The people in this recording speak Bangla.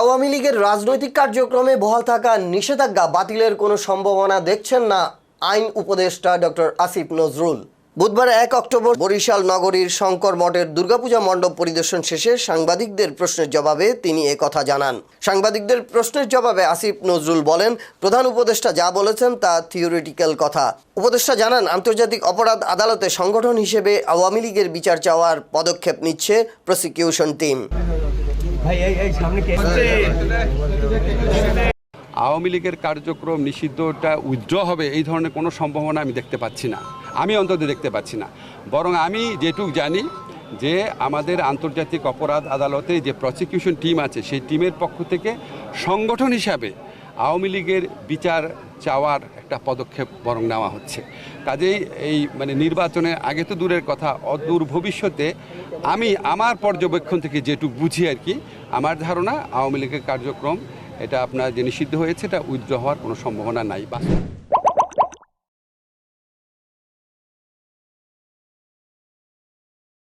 আওয়ামী লীগের রাজনৈতিক কার্যক্রমে বহাল থাকা নিষেধাজ্ঞা বাতিলের কোনো সম্ভাবনা দেখছেন না আইন উপদেষ্টা ডক্টর আসিফ নজরুল। বুধবার এক অক্টোবর বরিশাল নগরীর শঙ্কর মঠের দুর্গাপূজা মণ্ডপ পরিদর্শন শেষে সাংবাদিকদের প্রশ্নের জবাবে তিনি এ কথা জানান। সাংবাদিকদের প্রশ্নের জবাবে আসিফ নজরুল বলেন, প্রধান উপদেষ্টা যা বলেছেন তা থিওরিটিক্যাল কথা। উপদেষ্টা জানান, আন্তর্জাতিক অপরাধ আদালতে সংগঠন হিসেবে আওয়ামী লীগের বিচার চাওয়ার পদক্ষেপ নিচ্ছে প্রসিকিউশন টিম। আওয়ামী লীগের কার্যক্রম নিষিদ্ধটা উইথড্র হবে, এই ধরনের কোনো সম্ভাবনা আমি দেখতে পাচ্ছি না। আমি অন্তত দেখতে পাচ্ছি না। বরং আমি যেটুক জানি যে আমাদের আন্তর্জাতিক অপরাধ আদালতে যে প্রসিকিউশন টিম আছে, সেই টিমের পক্ষ থেকে সংগঠন হিসাবে আওয়ামী লীগের বিচার চাওয়ার একটা পদক্ষেপ বরং নেওয়া হচ্ছে। কাজেই এই মানে নির্বাচনের আগে তো দূরের কথা, অদূর ভবিষ্যতে আমি আমার পর্যবেক্ষণ থেকে যেটুক বুঝি আর কি আমার ধারণা আওয়ামী লীগের কার্যক্রম, এটা আপনার যে নিষিদ্ধ হয়েছে, এটা উইথড্র হওয়ার কোনো সম্ভাবনা নাই। বা